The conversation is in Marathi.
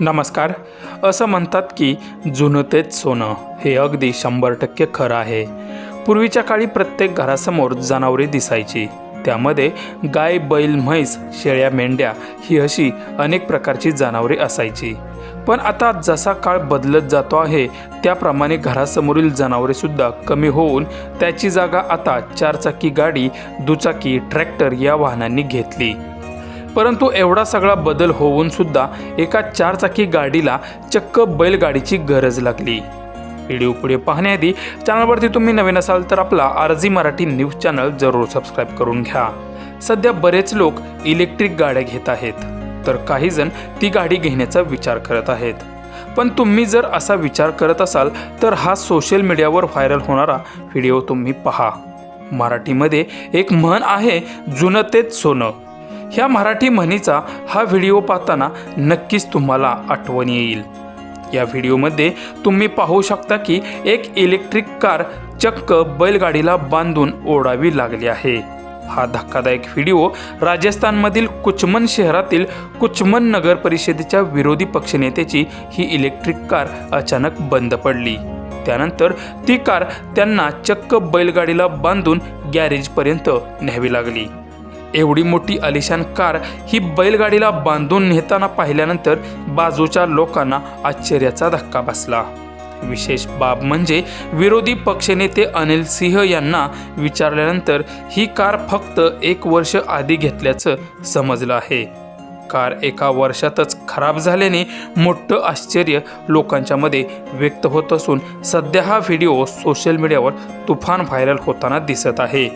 नमस्कार. असं म्हणतात की जुनं तेच सोनं हे अगदी शंभर टक्के खरं आहे. पूर्वीच्या काळी प्रत्येक घरासमोर जनावरे दिसायची. त्यामध्ये गाय बैल म्हैस शेळ्या मेंढ्या ही अशी अनेक प्रकारची जनावरे असायची. पण आता जसा काळ बदलत जातो आहे त्याप्रमाणे घरासमोरील जनावरेसुद्धा कमी होऊन त्याची जागा आता चारचाकी गाडी दुचाकी ट्रॅक्टर या वाहनांनी घेतली. परंतु एवढा सगळा बदल होऊन सुद्धा एका चारचाकी गाडीला चक्क बैलगाडीची गरज लागली. व्हिडिओ पुढे पाहण्याआधी चॅनलवरती तुम्ही नवीन असाल तर आपला आरजी मराठी न्यूज चॅनल जरूर सबस्क्राईब करून घ्या. सध्या बरेच लोक इलेक्ट्रिक गाड्या घेत आहेत तर काही जण ती गाडी घेण्याचा विचार करत आहेत. पण तुम्ही जर असा विचार करत असाल तर हा सोशल मीडियावर व्हायरल होणारा व्हिडिओ तुम्ही पहा. मराठीमध्ये एक म्हण आहे जुनं तेच सोनं. ह्या मराठी म्हणीचा हा व्हिडिओ पाहताना नक्कीच तुम्हाला आठवण येईल. या व्हिडिओमध्ये तुम्ही पाहू शकता की एक इलेक्ट्रिक कार चक्क बैलगाडीला बांधून ओढावी लागली आहे. हा धक्कादायक व्हिडिओ राजस्थानमधील कुचमन शहरातील कुचमन नगर परिषदेच्या विरोधी पक्षनेत्याची ही इलेक्ट्रिक कार अचानक बंद पडली. त्यानंतर ती कार त्यांना चक्क बैलगाडीला बांधून गॅरेजपर्यंत न्यावी लागली. एवढी मोठी अलिशान कार ही बैलगाडीला बांधून नेताना पाहिल्यानंतर बाजूच्या लोकांना आश्चर्याचा धक्का बसला. विशेष बाब म्हणजे विरोधी पक्षनेते अनिल सिंह यांना विचारल्यानंतर ही कार फक्त एक वर्ष आधी घेतल्याचं समजलं आहे. कार एका वर्षातच खराब झाल्याने मोठं आश्चर्य लोकांच्यामध्ये व्यक्त होत असून सध्या हा व्हिडिओ सोशल मीडियावर तुफान व्हायरल होताना दिसत आहे.